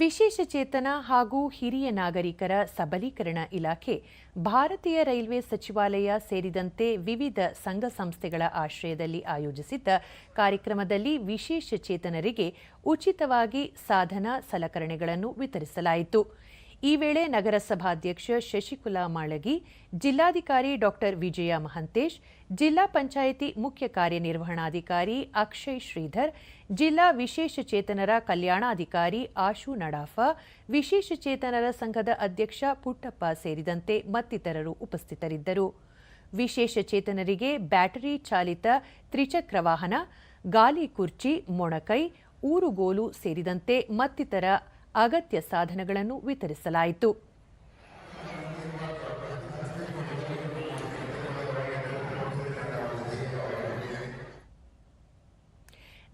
ವಿಶೇಷ ಚೇತನ ಹಾಗೂ ಹಿರಿಯ ನಾಗರಿಕರ ಸಬಲೀಕರಣ ಇಲಾಖೆ, ಭಾರತೀಯ ರೈಲ್ವೆ ಸಚಿವಾಲಯ ಸೇರಿದಂತೆ ವಿವಿಧ ಸಂಘ ಸಂಸ್ಥೆಗಳ ಆಶ್ರಯದಲ್ಲಿ ಆಯೋಜಿಸಿದ್ದ ಕಾರ್ಯಕ್ರಮದಲ್ಲಿ ವಿಶೇಷ ಚೇತನರಿಗೆ ಉಚಿತವಾಗಿ ಸಾಧನ ಸಲಕರಣೆಗಳನ್ನು ವಿತರಿಸಲಾಯಿತು. ಈ ವೇಳೆ ನಗರಸಭಾಧ್ಯಕ್ಷ ಶಶಿಕುಲಾ ಮಾಳಗಿ, ಜಿಲ್ಲಾಧಿಕಾರಿ ಡಾಕ್ಟರ್ ವಿಜಯ ಮಹಂತೇಶ್, ಜಿಲ್ಲಾ ಪಂಚಾಯಿತಿ ಮುಖ್ಯ ಕಾರ್ಯನಿರ್ವಹಣಾಧಿಕಾರಿ ಅಕ್ಷಯ್ ಶ್ರೀಧರ್, ಜಿಲ್ಲಾ ವಿಶೇಷ ಚೇತನರ ಕಲ್ಯಾಣಾಧಿಕಾರಿ ಆಶು ನಡಾಫ, ವಿಶೇಷ ಚೇತನರ ಸಂಘದ ಅಧ್ಯಕ್ಷ ಪುಟ್ಟಪ್ಪ ಸೇರಿದಂತೆ ಮತ್ತಿತರರು ಉಪಸ್ಥಿತರಿದ್ದರು. ವಿಶೇಷ ಚೇತನರಿಗೆ ಬ್ಯಾಟರಿ ಚಾಲಿತ ತ್ರಿಚಕ್ರ ವಾಹನ, ಗಾಲಿ ಕುರ್ಚಿ, ಮೊಣಕೈ, ಊರುಗೋಲು ಸೇರಿದಂತೆ ಮತ್ತಿತರ ಅಗತ್ಯ ಸಾಧನಗಳನ್ನು ವಿತರಿಸಲಾಯಿತು.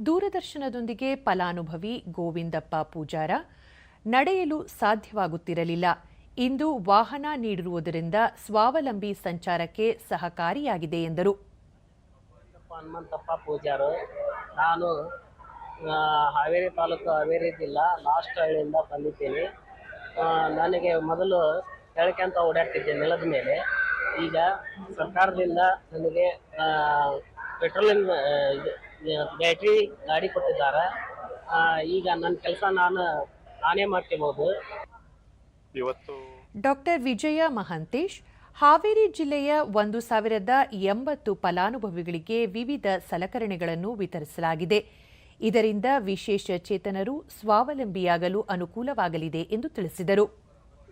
ದೂರದರ್ಶನದೊಂದಿಗೆ ಫಲಾನುಭವಿ ಗೋವಿಂದಪ್ಪ ಪೂಜಾರ, ನಡೆಯಲು ಸಾಧ್ಯವಾಗುತ್ತಿರಲಿಲ್ಲ. ಇಂದು ವಾಹನ ನೀಡಿರುವುದರಿಂದ ಸ್ವಾವಲಂಬಿ ಸಂಚಾರಕ್ಕೆ ಸಹಕಾರಿಯಾಗಿದೆ ಎಂದರು. ಹನುಮಂತಪ್ಪ ಪೂಜಾರು, ನಾನು ಹಾವೇರಿ ತಾಲೂಕು ಹಾವೇರಿ ಜಿಲ್ಲಾ ಲಾಸ್ಟ್ ಹಳ್ಳಿಯಿಂದ ಬಂದಿದ್ದೀನಿ. ಆ, ನನಗೆ ಮೊದಲು ಹೇಳ್ಕೊಂತ ಓಡಾಡ್ತಿದ್ದೆ ನೆಲದ ಮೇಲೆ. ಈಗ ಸರ್ಕಾರದಿಂದ ನನಗೆ ಪೆಟ್ರೋಲಿನ ಬ್ಯಾಟ್ರಿ ಗಾಡಿ ಕೊಟ್ಟಿದ್ದಾರೆ. ಆ, ಈಗ ನನ್ನ ಕೆಲಸ ನಾನು ನಾನೇ ಮಾಡ್ತಿರ್ಬೋದು ಇವತ್ತು ಡಾಕ್ಟರ್ ವಿಜಯ ಮಹಂತೇಶ್ ಹಾವೇರಿ ಜಿಲ್ಲೆಯ ಒಂದು ಸಾವಿರದ ಎಂಬತ್ತು ಫಲಾನುಭವಿಗಳಿಗೆ ವಿವಿಧ ಸಲಕರಣೆಗಳನ್ನು ವಿತರಿಸಲಾಗಿದೆ. ಇದರಿಂದ ವಿಶೇಷ ಚೇತನರು ಸ್ವಾವಲಂಬಿಯಾಗಲು ಅನುಕೂಲವಾಗಲಿದೆ ಎಂದು ತಿಳಿಸಿದರು.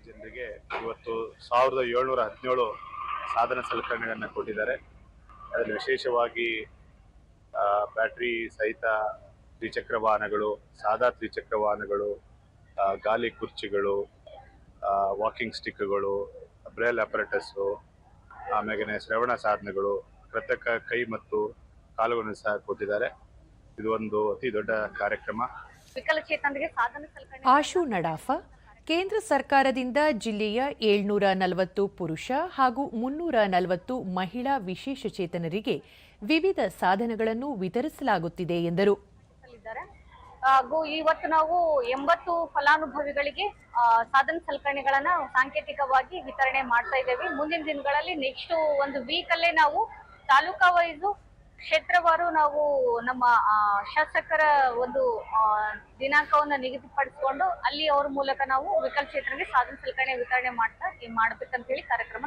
ಜನರಿಗೆ ಇವತ್ತು ಸಾವಿರದ ಏಳ್ನೂರ ಹದಿನೇಳು ಸಾಧನ ಸಲಕರಣೆಗಳನ್ನು ಕೊಟ್ಟಿದ್ದಾರೆ. ಅದರಲ್ಲಿ ವಿಶೇಷವಾಗಿ ಬ್ಯಾಟ್ರಿ ಸಹಿತ ತ್ರಿಚಕ್ರ ವಾಹನಗಳು, ಸಾದಾ ತ್ರಿಚಕ್ರ ವಾಹನಗಳು ಗಾಲಿ ಕುರ್ಚಿಗಳು ವಾಕಿಂಗ್ ಸ್ಟಿಕ್ಗಳು ಬ್ರೇಲ್ ಅಪರೇಟಸ್ಸು ಆಮೇಲೆ ಶ್ರವಣ ಸಾಧನಗಳು, ಕೃತಕ ಕೈ ಮತ್ತು ಕಾಲುಗಳನ್ನು ಸಹ ಕೊಟ್ಟಿದ್ದಾರೆ. ಇದು ಒಂದು ಅತಿ ದೊಡ್ಡ ಕಾರ್ಯಕ್ರಮ. ವಿಕಲಚೇತನರಿಗೆ ಸಾಧನ ಸಲಕರಣೆ ಆಶು ನಡಾಫ ಕೇಂದ್ರ ಸರ್ಕಾರದಿಂದ ಜಿಲ್ಲೆಯ ಏಳ್ನೂರ ನಲವತ್ತು ಪುರುಷ ಹಾಗೂ ಮುನ್ನೂರ ನಲವತ್ತು ಮಹಿಳಾ ವಿಶೇಷ ಚೇತನರಿಗೆ ವಿವಿಧ ಸಾಧನಗಳನ್ನು ವಿತರಿಸಲಾಗುತ್ತಿದೆ ಎಂದರು. ಹಾಗೂ ಇವತ್ತು ನಾವು ಎಂಬತ್ತು ಫಲಾನುಭವಿಗಳಿಗೆ ಸಾಧನ ಸಲಕರಣೆಗಳನ್ನ ಸಾಂಕೇತಿಕವಾಗಿ ವಿತರಣೆ ಮಾಡ್ತಾ ಇದ್ದೇವೆ. ಮುಂದಿನ ದಿನಗಳಲ್ಲಿ ನೆಕ್ಸ್ಟ್ ಒಂದು ವೀಕ್ ಅಲ್ಲೇ ನಾವು ತಾಲೂಕಾ ವೈಸು ಕ್ಷೇತ್ರವಾರು ನಾವು ನಮ್ಮ ಶಾಸಕರ ಒಂದು ದಿನಾಂಕವನ್ನು ನಿಗದಿಪಡಿಸಿಕೊಂಡು ಅಲ್ಲಿ ಅವ್ರ ಮೂಲಕ ನಾವು ವಿಕಲಚೇತನರಿಗೆ ಸಾಧನ ಸಲಕರಣೆ ವಿತರಣೆ ಮಾಡ್ತಾ ಮಾಡ್ಬೇಕಂತ ಹೇಳಿ ಕಾರ್ಯಕ್ರಮ